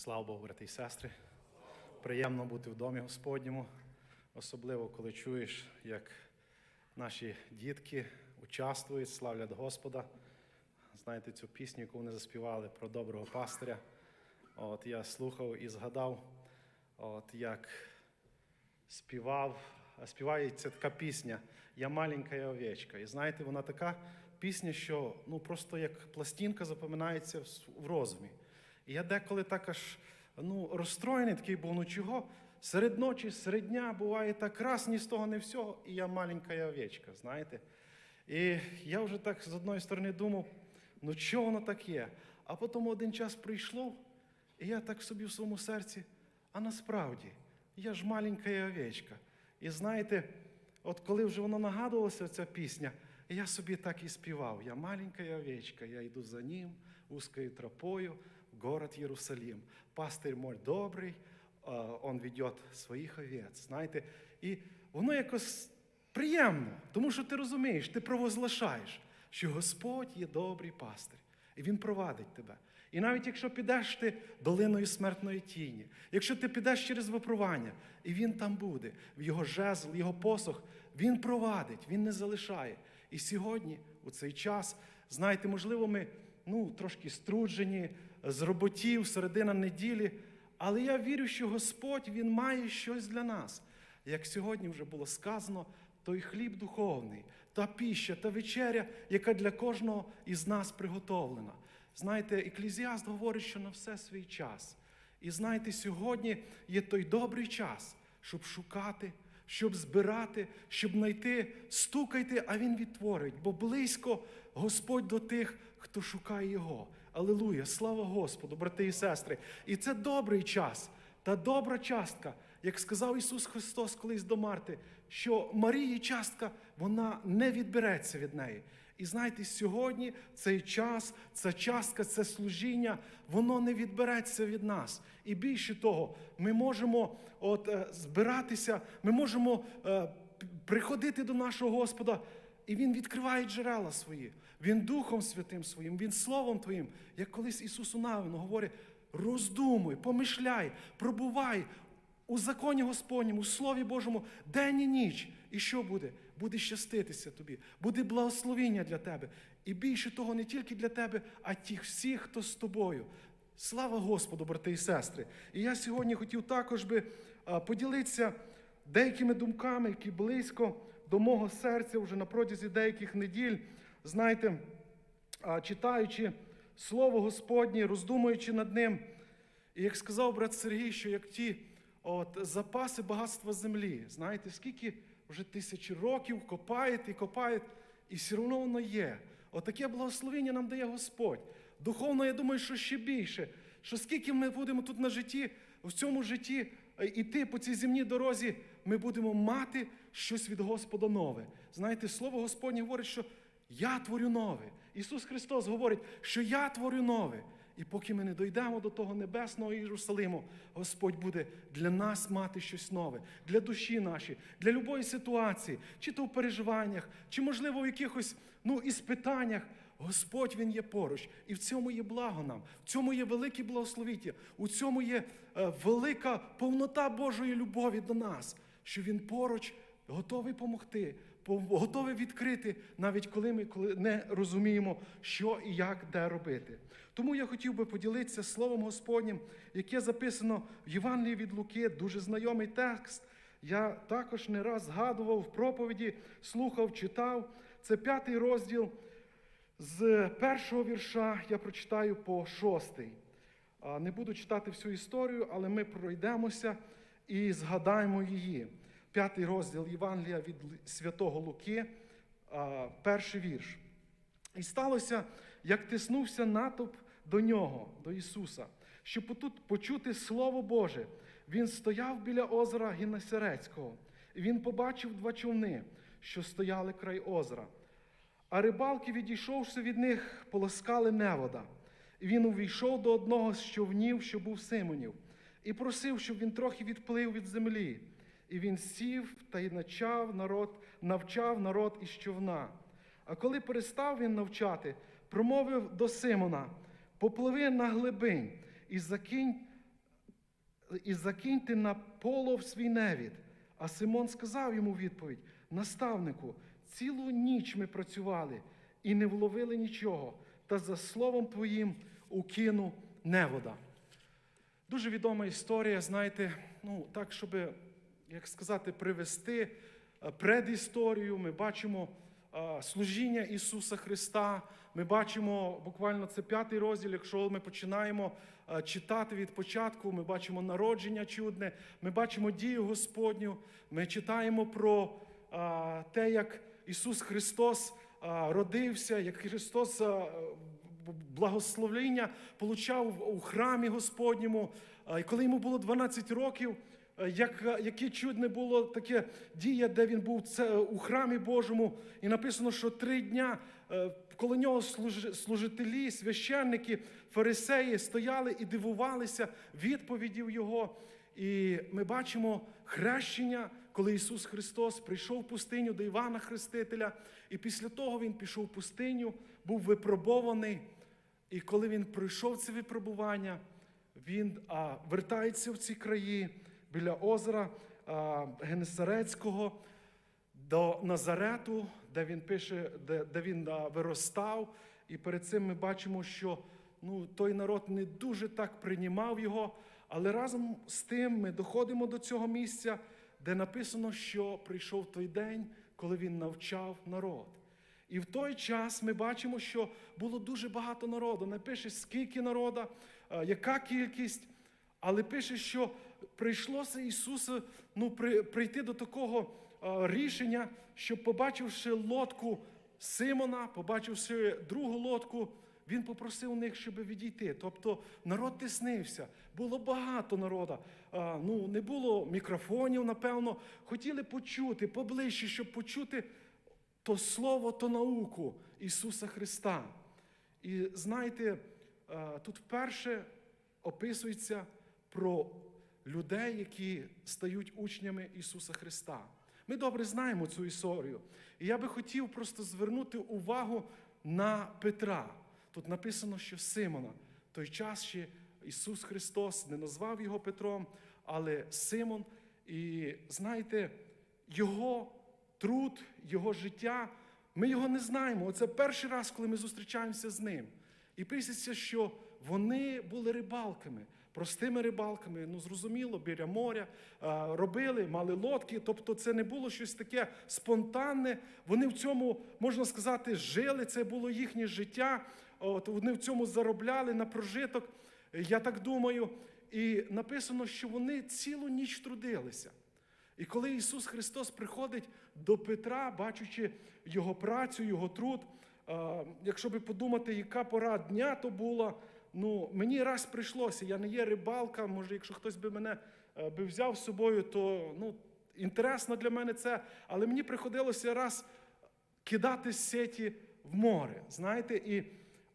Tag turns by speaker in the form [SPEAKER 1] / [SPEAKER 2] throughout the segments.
[SPEAKER 1] Слава Богу, брати і сестри. Приємно бути в домі Господньому, особливо коли чуєш, як наші дітки участвують, славлять Господа. Знаєте цю пісню, яку вони заспівали про доброго пастиря. От я слухав і згадав, от як співав, співається така пісня Я маленька овечка. І знаєте, вона така пісня, що ну просто як пластинка запоминається в розумі. І я деколи так аж ну, розстроєний такий був, ну чого? Серед ночі, серед дня буває так раз, ні з того, ні всього, і я маленька овечка, знаєте. І я вже так з одної сторони думав, ну чого воно так є? А потім один час прийшло, і я так собі в своєму серці, а насправді, я ж маленька овечка. І знаєте, от коли вже воно нагадувалося, ця пісня, я собі так і співав. Я маленька овечка, я йду за ним узкою тропою город Єрусалим. Пастир мой добрий, он ведет своїх овець. Знаєте, і воно якось приємно, тому що ти розумієш, ти провозглашаєш, що Господь є добрий пастир, і Він провадить тебе. І навіть якщо підеш ти долиною смертної тіні, якщо ти підеш через випробування, і він там буде, в його жезл, його посох, він провадить, він не залишає. І сьогодні, у цей час, знаєте, можливо, ми ну, трошки струджені, з роботів, середина неділі, але я вірю, що Господь Він має щось для нас. Як сьогодні вже було сказано, той хліб духовний, та піща, та вечеря, яка для кожного із нас приготовлена. Знаєте, Еклезіаст говорить, що на все свій час. І знаєте, сьогодні є той добрий час, щоб шукати, щоб збирати, щоб знайти, стукайте, а Він відтворить, бо близько Господь до тих, хто шукає Його. Алілуя! Слава Господу, брати і сестри! І це добрий час, та добра частка, як сказав Ісус Христос колись до Марти, що Марії частка, вона не відбереться від неї. І знаєте, сьогодні цей час, ця частка, це служіння, воно не відбереться від нас. І більше того, ми можемо от, е, збиратися, ми можемо е, приходити до нашого Господа, і Він відкриває джерела свої. Він Духом Святим Своїм, Він Словом Твоїм, як колись Ісусу Навину говорить, роздумуй, помишляй, пробувай у законі Господньому, у Слові Божому, день і ніч. І що буде? Буде щаститися тобі, буде благословіння для тебе. І більше того, не тільки для тебе, а тих всіх, хто з тобою. Слава Господу, брати і сестри! І я сьогодні хотів також би поділитися деякими думками, які близько до мого серця вже на протязі деяких неділь. Знаєте, читаючи Слово Господнє, роздумуючи над ним. І як сказав брат Сергій, що як ті от, запаси багатства землі, знаєте, скільки вже тисячі років копають і копають, і все одно воно є. Отаке благословення нам дає Господь. Духовно, я думаю, що ще більше. Що скільки ми будемо тут на житті, в цьому житті е, іти по цій земній дорозі, ми будемо мати щось від Господа нове. Знаєте, слово Господнє говорить, що я творю нове. Ісус Христос говорить, що я творю нове. І поки ми не дійдемо до того небесного Єрусалиму, Господь буде для нас мати щось нове, для душі нашої, для любої ситуації, чи то в переживаннях, чи, можливо, в якихось ну, іспитаннях. Господь Він є поруч, і в цьому є благо нам, в цьому є велике благословіття, у цьому є е, велика повнота Божої любові до нас, що Він поруч готовий допомогти, готовий відкрити, навіть коли ми не розуміємо, що і як де робити. Тому я хотів би поділитися словом Господнім, яке записано в Євангелії від Луки, дуже знайомий текст. Я також не раз згадував в проповіді, слухав, читав. Це п'ятий розділ. З першого вірша я прочитаю по шостий. Не буду читати всю історію, але ми пройдемося і згадаємо її. П'ятий розділ Євангелія від Святого Луки, перший вірш. І сталося, як тиснувся натовп до нього, до Ісуса, щоб потут почути Слово Боже. Він стояв біля озера Гіннесерецького, і він побачив два човни, що стояли край озера. А рибалки, відійшовши від них, полоскали невода. І він увійшов до одного з човнів, що був Симонів, і просив, щоб він трохи відплив від землі. І він сів та й навчав народ, навчав народ із човна. А коли перестав він навчати, промовив до Симона: попливи на глибинь і закинь
[SPEAKER 2] і закиньте на полов свій невід. А Симон сказав йому відповідь: наставнику, цілу ніч ми працювали і не вловили нічого, та за словом твоїм укину невода. Дуже відома історія, знаєте, ну так, щоб, як сказати, привести е, предісторію. Ми бачимо е, служіння Ісуса Христа. Ми бачимо буквально це п'ятий розділ. Якщо ми починаємо е, читати від початку, ми бачимо народження чудне, ми бачимо дію Господню. Ми читаємо про те, як Ісус Христос родився, як Христос. благословення получав у храмі Господньому. І коли йому було 12 років, як, е, яке чудне було таке дія, де він був це, у храмі Божому, і написано, що три дня е, коло нього служителі, священники, фарисеї стояли і дивувалися відповідів його. І ми бачимо хрещення, коли Ісус Христос прийшов в пустиню до Івана Хрестителя, і після того Він пішов в пустиню, був випробований. І коли він пройшов це випробування, він а, вертається в ці краї біля озера Генесарецького до Назарету, де він пише, де, де він виростав. І перед цим ми бачимо, що ну, той народ не дуже так приймав його. Але разом з тим ми доходимо до цього місця, де написано, що прийшов той день, коли він навчав народ. І в той час ми бачимо, що було дуже багато народу. Не пише, скільки народу, е, яка кількість, але пише, що прийшлося Ісусу ну, при, прийти до такого е, рішення, що побачивши лодку Симона, побачивши другу лодку, він попросив у них, щоб відійти. Тобто народ тиснився. Було багато народу. А, ну, не було мікрофонів, напевно. Хотіли почути поближче, щоб почути то слово, то науку Ісуса Христа. І знаєте, е, тут вперше описується про людей, які стають учнями Ісуса Христа. Ми добре знаємо цю історію. І я би хотів просто звернути увагу на Петра. Тут написано, що Симона, той час ще Ісус Христос не назвав його Петром, але Симон. І знаєте, його труд, його життя, ми його не знаємо. Оце перший раз, коли ми зустрічаємося з ним. І пишеться, що вони були рибалками, простими рибалками, ну зрозуміло, біля моря, робили, мали лодки. Тобто це не було щось таке спонтанне. Вони в цьому, можна сказати, жили, це було їхнє життя. От, вони в цьому заробляли на прожиток, я так думаю. І написано, що вони цілу ніч трудилися. І коли Ісус Христос приходить до Петра, бачучи його працю, його труд, е, якщо би подумати, яка пора дня то була, ну мені раз прийшлося, я не є рибалка, може, якщо хтось би мене е, би взяв з собою, то ну, інтересно для мене це, але мені приходилося раз кидати сеті в море. Знаєте, і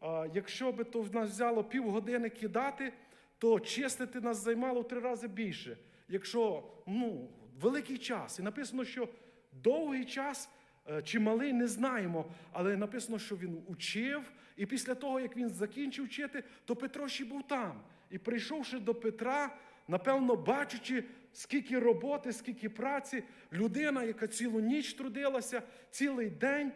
[SPEAKER 2] а, якщо би то в нас взяло півгодини кидати, то чистити нас займало в три рази більше. Якщо ну, великий час. І написано, що довгий час е, чи малий, не знаємо, але написано, що він учив, і після того, як він закінчив вчити, то Петро ще був там. І прийшовши до Петра, напевно, бачачи, скільки роботи, скільки праці, людина, яка цілу ніч трудилася, цілий день,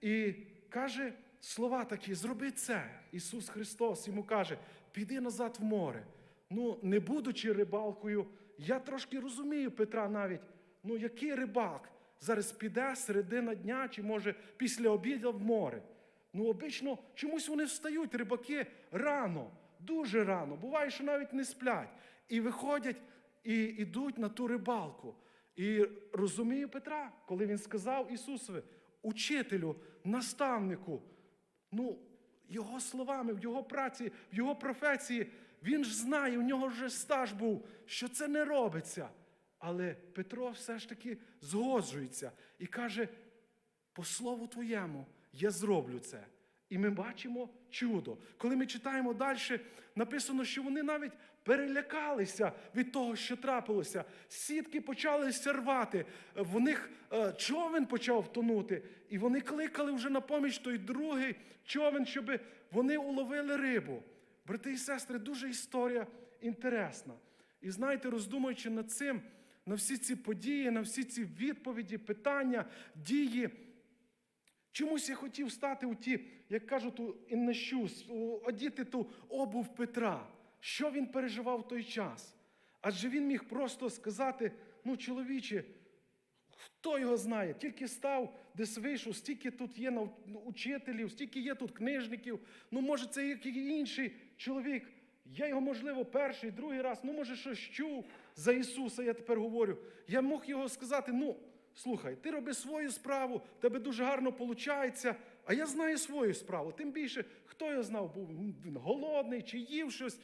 [SPEAKER 2] і каже слова такі: зроби це. Ісус Христос йому каже: піди назад в море. Ну, не будучи рибалкою, я трошки розумію Петра навіть. Ну, який рибак зараз піде середина дня, чи може після обіду в море. Ну, обично чомусь вони встають, рибаки, рано, дуже рано. Буває, що навіть не сплять. І виходять і йдуть на ту рибалку. І розумію Петра, коли він сказав Ісусові, учителю, наставнику, ну, його словами, в його праці, в його професії, він ж знає, у нього вже стаж був, що це не робиться. Але Петро все ж таки згоджується і каже: по слову твоєму я зроблю це. І ми бачимо чудо. Коли ми читаємо далі, написано, що вони навіть перелякалися від того, що трапилося. Сітки почали рвати, в них е, човен почав тонути, і вони кликали вже на поміч той другий човен, щоб вони уловили рибу. Брати і сестри, дуже історія інтересна. І знаєте, роздумуючи над цим, на всі ці події, на всі ці відповіді, питання, дії, чомусь я хотів стати у ті, як кажуть, у іннещус, одіти ту обув Петра. Що він переживав в той час? Адже він міг просто сказати: ну, чоловіче, Хто його знає? Тільки став, десь вийшов, стільки тут є учителів, стільки є тут книжників. Ну, може, це який інший чоловік. Я його, можливо, перший, другий раз, ну, може, щось чув за Ісуса, я тепер говорю. Я мог його сказати: ну, слухай, ти роби свою справу, тебе дуже гарно виходить, а я знаю свою справу. Тим більше, хто його знав, був він голодний чи їв щось.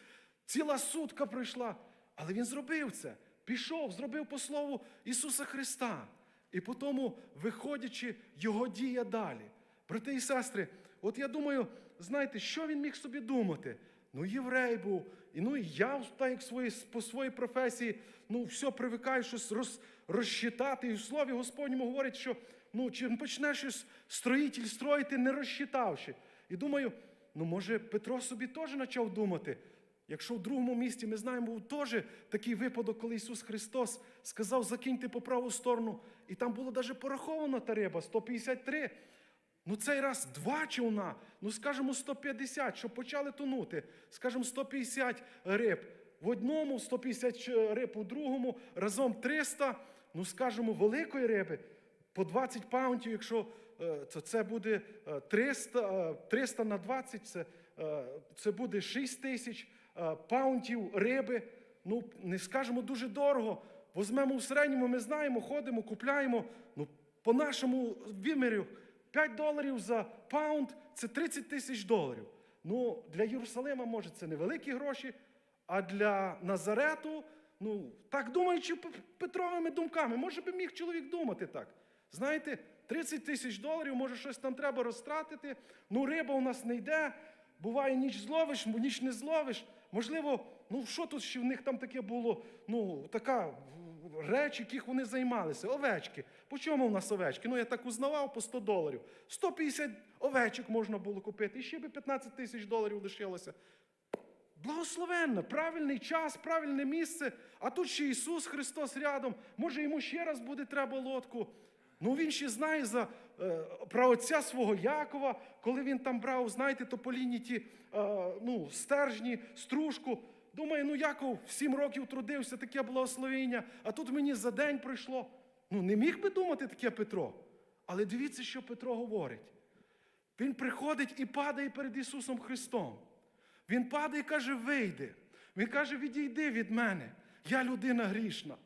[SPEAKER 2] Ціла сутка пройшла. Але він зробив це. Пішов, зробив по слову Ісуса Христа. І по тому, виходячи, його дія далі. Брати і сестри, от я думаю, знаєте, що він міг собі думати? Ну, єврей був, і ну і я, так як свої, по своїй професії, ну, все привикаю щось роз, розчитати. І в Слові Господньому говорить, що ну, чи почнеш щось строїтель строїти, не розчитавши. І думаю, ну може Петро собі теж почав думати. Якщо в другому місті ми знаємо, був теж такий випадок, коли Ісус Христос сказав, закиньте по праву сторону, і там було навіть пораховано та риба 153. Ну цей раз два човна, ну скажімо 150, щоб почали тонути. Скажімо 150 риб в одному, 150 риб у другому, разом 300, ну скажімо, великої риби по 20 паунтів, якщо е, то це буде е, 300, е, 300 на 20, це, е, це буде 6 тисяч е, паунтів риби. Ну, не скажемо дуже дорого. Возьмемо в середньому, ми знаємо, ходимо, купляємо. Ну, по нашому вимірю 5 доларів за паунд це 30 тисяч доларів. Ну, для Єрусалима, може, це невеликі гроші, а для Назарету, ну, так думаючи Петровими думками, може би міг чоловік думати так. Знаєте, 30 тисяч доларів, може, щось там треба розтратити. Ну, риба у нас не йде. Буває, ніч зловиш, ніч не зловиш. Можливо, ну що тут ще в них там таке було? Ну, така в- реч, яких вони займалися. Овечки. По чому в нас овечки? Ну, я так узнавав по 100 доларів. 150 овечок можна було купити, і ще би 15 тисяч доларів лишилося. Благословенно, правильний час, правильне місце. А тут ще Ісус Христос рядом. Може, йому ще раз буде треба лодку. Ну він ще знає за е, про отця свого Якова, коли він там брав, знаєте, тополіні ті е, ну, стержні, стружку. Думає, ну Яков сім років трудився, таке благословення, а тут мені за день прийшло. Ну, не міг би думати таке Петро. Але дивіться, що Петро говорить. Він приходить і падає перед Ісусом Христом. Він падає і каже, вийди. Він каже, відійди від мене. Я людина грішна.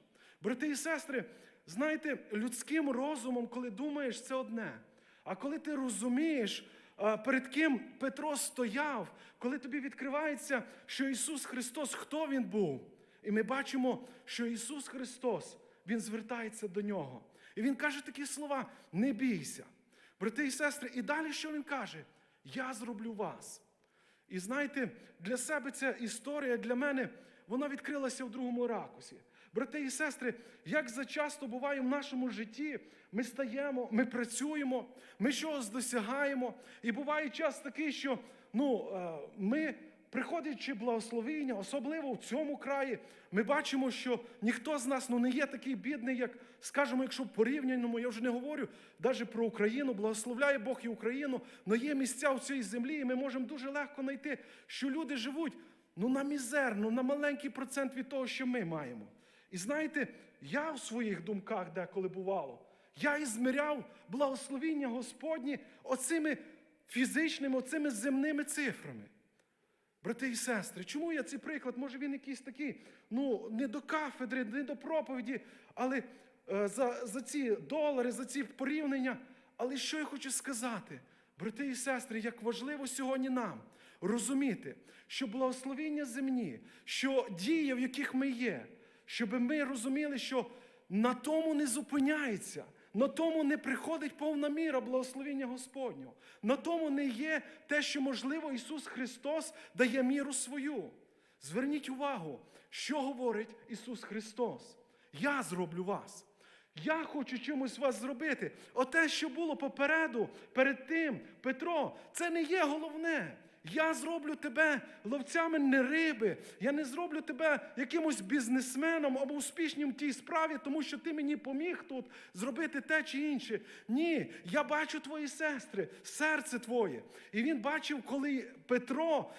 [SPEAKER 2] Брати і сестри, знаєте, людським розумом, коли думаєш, це одне. А коли ти розумієш, перед ким Петро стояв, коли тобі відкривається, що Ісус Христос, хто Він був. І ми бачимо, що Ісус Христос, Він звертається до нього. І Він каже такі слова: не бійся. Брати і сестри, і далі що він каже? Я зроблю вас. І знаєте, для себе ця історія для мене вона відкрилася в другому ракусі. Брати і сестри, як зачасто буває в нашому житті, ми стаємо, ми працюємо, ми чогось досягаємо. І буває час такий, що ну, е, ми, приходячи благословіння, особливо в цьому краї, ми бачимо, що ніхто з нас ну, не є такий бідний, як, скажімо, якщо в порівняному, я вже не говорю навіть про Україну, благословляє Бог і Україну, але є місця в цій землі, і ми можемо дуже легко знайти, що люди живуть ну, на мізерну, на маленький процент від того, що ми маємо. І знаєте, я в своїх думках деколи бувало, я і зміряв благословіння Господні оцими фізичними, оцими земними цифрами. Брати і сестри, чому я цей приклад? Може він якийсь такий, ну, не до кафедри, не до проповіді, але е, за, за ці долари, за ці порівняння. Але що я хочу сказати, брати і сестри, як важливо сьогодні нам розуміти, що благословіння земні, що дії, в яких ми є, щоб ми розуміли, що на тому не зупиняється. На тому не приходить повна міра благословіння Господнього. На тому не є те, що, можливо, Ісус Христос дає міру свою. Зверніть увагу, що говорить Ісус Христос. Я зроблю вас. Я хочу чимось вас зробити. Оте, що було попереду, перед тим, Петро, це не є головне. Я зроблю тебе ловцями не риби. Я не зроблю тебе якимось бізнесменом або успішним в тій справі, тому що ти мені поміг тут зробити те чи інше. Ні, я бачу твої сестри, серце твоє. І він бачив, коли Петро,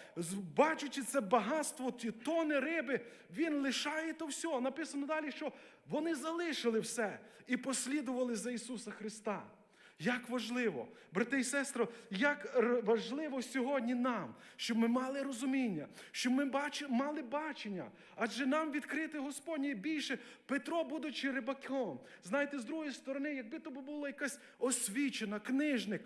[SPEAKER 2] бачучи це багатство, ті тони риби, він лишає то все. Написано далі, що вони залишили все і послідували за Ісуса Христа. Як важливо, брати і сестри, як важливо сьогодні нам, щоб ми мали розуміння, щоб ми бачи, мали бачення. Адже нам відкрити Господнє більше. Петро, будучи рибаком, знаєте, з другої сторони, якби то була якась освічена, книжник,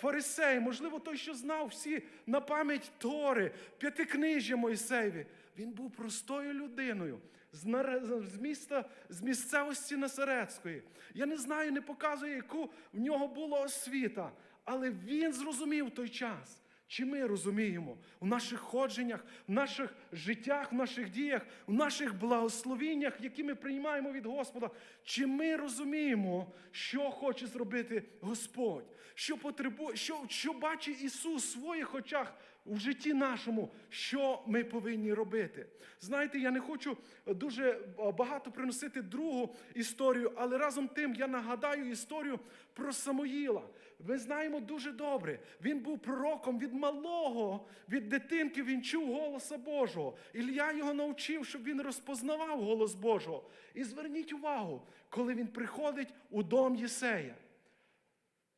[SPEAKER 2] фарисей, можливо, той, що знав всі на пам'ять Тори, п'ятикнижжя Мойсеєві, він був простою людиною з, міста, з місцевості Насарецької. Я не знаю, не показує, яку в нього була освіта, але він зрозумів той час. Чи ми розуміємо в наших ходженнях, в наших життях, в наших діях, в наших благословіннях, які ми приймаємо від Господа, чи ми розуміємо, що хоче зробити Господь, що потребує, що, що бачить Ісус в своїх очах в житті нашому, що ми повинні робити. Знаєте, я не хочу дуже багато приносити другу історію, але разом тим я нагадаю історію про Самоїла. Ми знаємо дуже добре. Він був пророком від малого, від дитинки він чув голоса Божого. Ілля його навчив, щоб він розпознавав голос Божого. І зверніть увагу, коли він приходить у дом Єсея.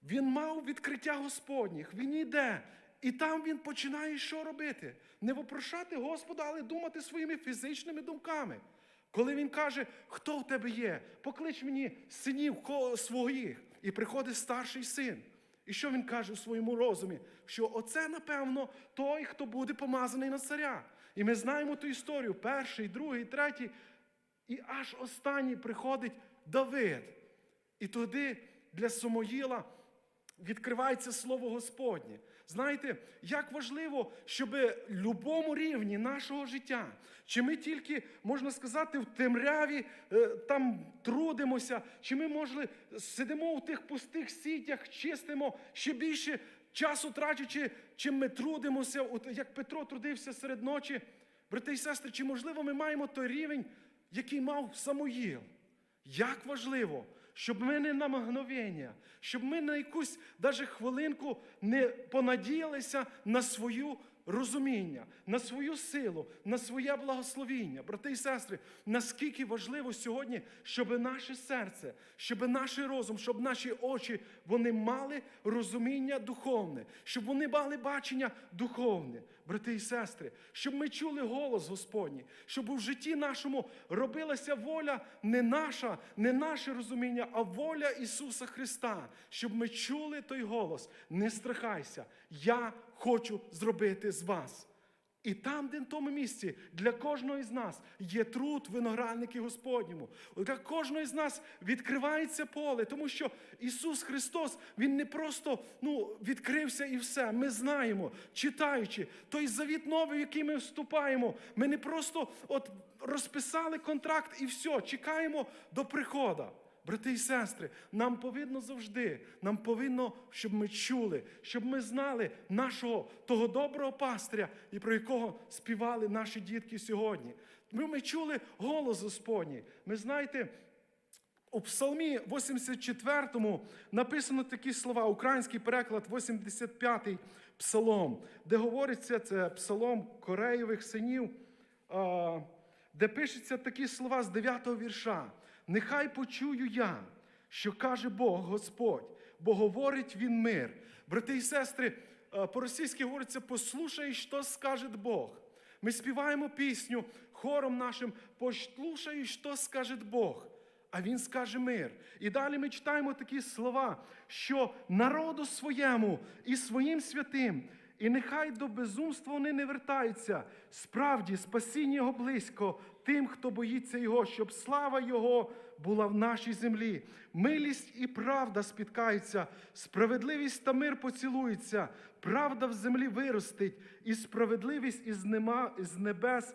[SPEAKER 2] Він мав відкриття Господніх, він йде. І там він починає що робити? Не вопрошати Господа, але думати своїми фізичними думками. Коли він каже, хто в тебе є, поклич мені синів своїх. І приходить старший син. І що він каже у своєму розумі? Що оце, напевно, той, хто буде помазаний на царя. І ми знаємо ту історію: перший, другий, третій. І аж останній приходить Давид. І тоді для Самоїла відкривається слово Господнє. Знаєте, як важливо, щоб будь-якому рівні нашого життя, чи ми тільки, можна сказати, в темряві е, там трудимося, чи ми, може, сидимо в тих пустих сітях, чистимо ще більше часу трачучи, чим ми трудимося, як Петро трудився серед ночі. Брати і сестри, чи можливо ми маємо той рівень, який мав Самуїл? Як важливо, щоб ми не на мгновення, щоб ми на якусь даже хвилинку не понадіялися на свою розуміння, на свою силу, на своє благословіння. Брати і сестри, наскільки важливо сьогодні, щоб наше серце, щоб наш розум, щоб наші очі вони мали розуміння духовне, щоб вони мали бачення духовне. Брати і сестри, щоб ми чули голос Господній, щоб у житті нашому робилася воля не наша, не наше розуміння, а воля Ісуса Христа, щоб ми чули той голос. Не страхайся, я хочу зробити з вас. І там, де в тому місці, для кожного з нас є труд виноградники Господньому. Для кожного з нас відкривається поле, тому що Ісус Христос, Він не просто ну, відкрився і все. Ми знаємо, читаючи той завіт новий, в який ми вступаємо. Ми не просто от розписали контракт і все, чекаємо до приходу. Брати і сестри, нам повинно завжди, нам повинно, щоб ми чули, щоб ми знали нашого того доброго пастиря, і про якого співали наші дітки сьогодні. Ми, ми чули голос Господній. Ми знаєте, у Псалмі 84 написано такі слова, український переклад, 85-й псалом, де говориться, це псалом Кореєвих синів, де пишеться такі слова з 9-го вірша. Нехай почую я, що каже Бог Господь, бо говорить Він мир. Брати і сестри, е, по-російськи говориться, послушай, що скаже Бог. Ми співаємо пісню хором нашим, послушай, що скаже Бог. А він скаже мир. І далі ми читаємо такі слова, що народу своєму і своїм святим, і нехай до безумства вони не вертаються. Справді, спасіння Його близько тим, хто боїться Його, щоб слава Його була в нашій землі. Милість і правда спіткаються, справедливість та мир поцілуються, правда в землі виростить, і справедливість із, нема, із небес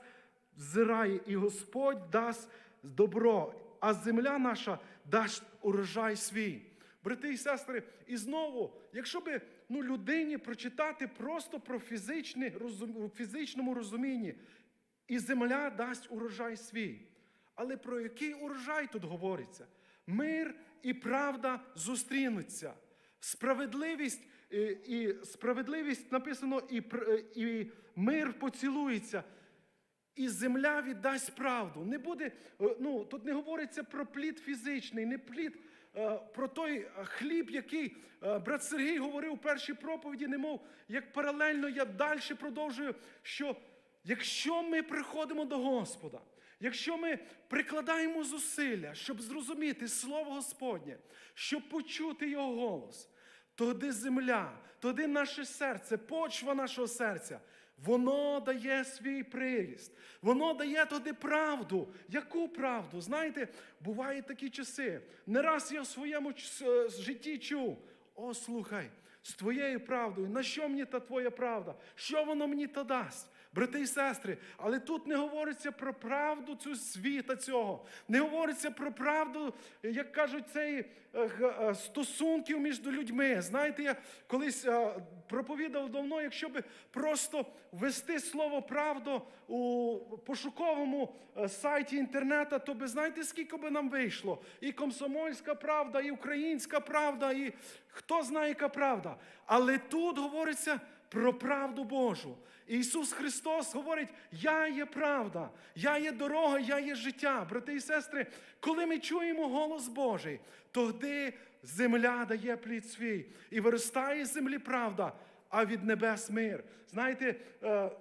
[SPEAKER 2] взирає, і Господь дасть добро, а земля наша дасть урожай свій. Брати і сестри, і знову, якщо би ну, людині прочитати просто про фізичне, розум- фізичному розумінні. І земля дасть урожай свій. Але про який урожай тут говориться? Мир і правда зустрінуться. Справедливість е, і справедливість написано, і, е, і мир поцілується. І земля віддасть правду. Не буде, е, ну, тут не говориться про плід фізичний, не плід про той хліб, який брат Сергій говорив у першій проповіді, немов як паралельно я далі продовжую, що якщо ми приходимо до Господа, якщо ми прикладаємо зусилля, щоб зрозуміти Слово Господнє, щоб почути Його голос, тоді земля, тоді наше серце, почва нашого серця, воно дає свій приріст. Воно дає тоді правду. Яку правду? Знаєте, бувають такі часи. Не раз я в своєму житті чув. О, слухай, з твоєю правдою, на що мені та твоя правда? Що воно мені та дасть? Брати і сестри, але тут не говориться про правду цю світа цього. Не говориться про правду, як кажуть, цієї е, е, стосунків між людьми. Знаєте, я колись е, проповідав давно, якщо би просто ввести слово правду у пошуковому сайті інтернету, то би знаєте, скільки би нам вийшло? І комсомольська правда, і українська правда, і хто знає, яка правда. Але тут говориться про правду Божу. Ісус Христос говорить: Я є правда, я є дорога, я є життя. Брати і сестри, коли ми чуємо голос Божий, тоді земля дає плід свій і виростає з землі правда, а від небес мир. Знаєте, е,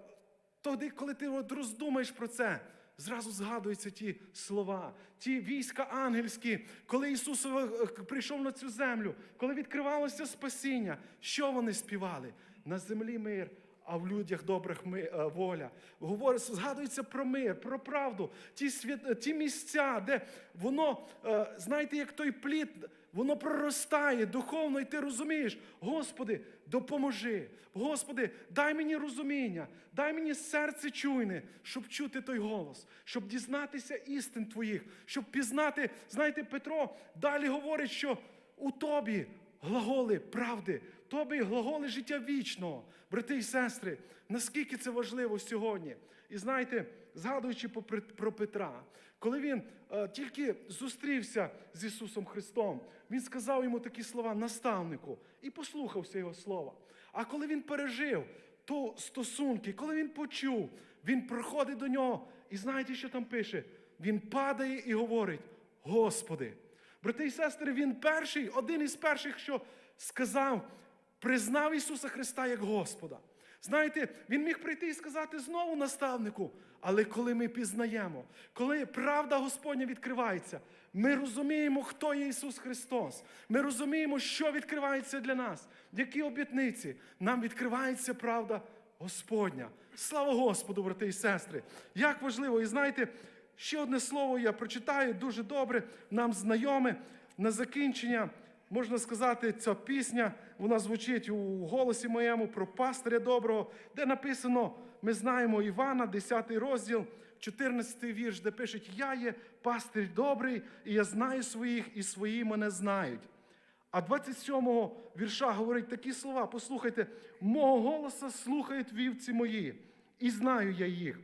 [SPEAKER 2] тоді, коли ти от роздумаєш про це, зразу згадуються ті слова, ті війська ангельські, коли Ісус е, прийшов на цю землю, коли відкривалося спасіння, що вони співали? На землі мир, а в людях добрих ми, е, воля. Говорить, згадується про мир, про правду, ті, свят, ті місця, де воно, е, знаєте, як той плід, воно проростає духовно, і ти розумієш, Господи, допоможи. Господи, дай мені розуміння, дай мені серце чуйне, щоб чути той голос, щоб дізнатися істин Твоїх, щоб пізнати, знаєте, Петро далі говорить, що у тобі глаголи правди, тобі глаголи життя вічного. Брати і сестри, наскільки це важливо сьогодні. І знаєте, згадуючи про Петра, коли він е, тільки зустрівся з Ісусом Христом, він сказав йому такі слова наставнику і послухався його слова. А коли він пережив то стосунки, коли він почув, він приходить до нього, і знаєте, що там пише? Він падає і говорить: Господи, брати і сестри, він перший, один із перших, що сказав, признав Ісуса Христа як Господа. Знаєте, він міг прийти і сказати знову наставнику, але коли ми пізнаємо, коли правда Господня відкривається, ми розуміємо, хто є Ісус Христос. Ми розуміємо, що відкривається для нас, які обітниці. Нам відкривається правда Господня. Слава Господу, брати і сестри! Як важливо, і знаєте, ще одне слово я прочитаю дуже добре, нам знайоме на закінчення можна сказати, ця пісня, вона звучить у голосі моєму про пастиря доброго, де написано, ми знаємо Івана, 10 розділ, 14 вірш, де пишуть: Я є пастир добрий, і я знаю своїх, і свої мене знають. А 27-го вірша говорить такі слова: послухайте, мого голоса слухають вівці мої, і знаю я їх.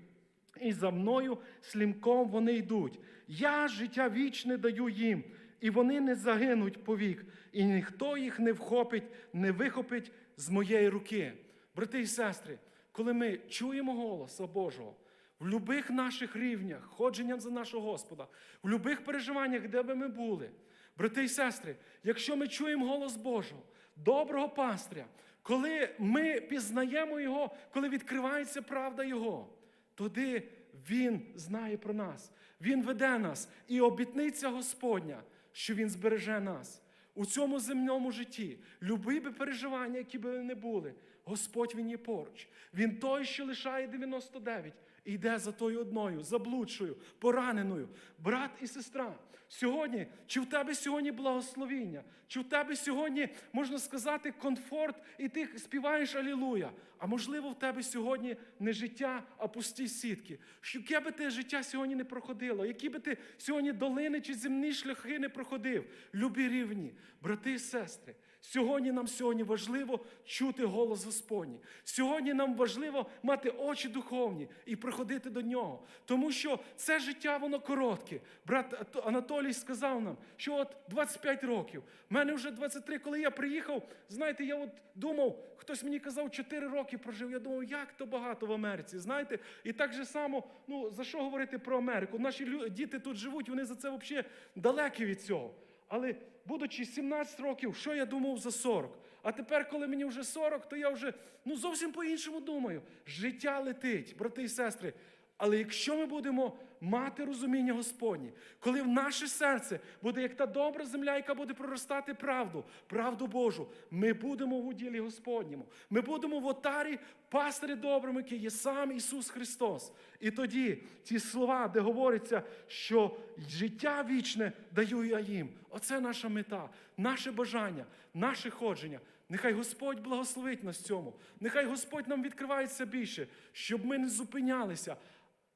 [SPEAKER 2] І за мною слімком вони йдуть. Я життя вічне даю їм, і вони не загинуть повік, і ніхто їх не вхопить, не вихопить з моєї руки. Брати і сестри, коли ми чуємо голоса Божого в любих наших рівнях, ходженням за нашого Господа, в любих переживаннях, де би ми були, брати і сестри, якщо ми чуємо голос Божого, доброго пастря, коли ми пізнаємо Його, коли відкривається правда Його, тоді Він знає про нас, Він веде нас, і обітниця Господня, що Він збереже нас. У цьому земному житті, любі би переживання, які би не були, Господь Він є поруч. Він той, що лишає 99 і йде за тою одною, заблудшою, пораненою. Брат і сестра, сьогодні, чи в тебе сьогодні благословіння, чи в тебе сьогодні, можна сказати, комфорт, і ти співаєш Алілуя. А можливо, в тебе сьогодні не життя, а пусті сітки. Яке би ти життя сьогодні не проходило, які би ти сьогодні долини чи земні шляхи не проходив, любі рівні, брати і сестри. Сьогодні нам сьогодні важливо чути голос Господній. Сьогодні нам важливо мати очі духовні і приходити до нього. Тому що це життя, воно коротке. Брат Анатолій сказав нам, що от 25 років. в мене вже 23, коли я приїхав, знаєте, я от думав, хтось мені казав, 4 роки прожив. Я думав, як то багато в Америці. Знаєте, і так же само, ну за що говорити про Америку? Наші діти тут живуть, вони за це взагалі далекі від цього. Але будучи 17 років, що я думав за 40? А тепер, коли мені вже 40, то я вже ну, зовсім по-іншому думаю. Життя летить, брати і сестри. Але якщо ми будемо мати розуміння Господнє, коли в наше серце буде як та добра земля, яка буде проростати правду, правду Божу, ми будемо в уділі Господньому. Ми будемо в отарі пастирі добрими, який є сам Ісус Христос. І тоді ці слова, де говориться, що життя вічне даю я їм. Оце наша мета, наше бажання, наше ходження. Нехай Господь благословить нас цьому. Нехай Господь нам відкривається більше, щоб ми не зупинялися.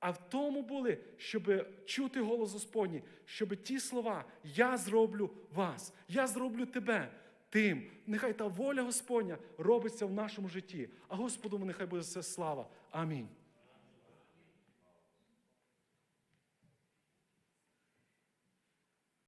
[SPEAKER 2] А в тому були, щоб чути голос Господній, щоб ті слова я зроблю вас, я зроблю тебе тим. Нехай та воля Господня робиться в нашому житті. А Господу нехай буде все слава. Амінь.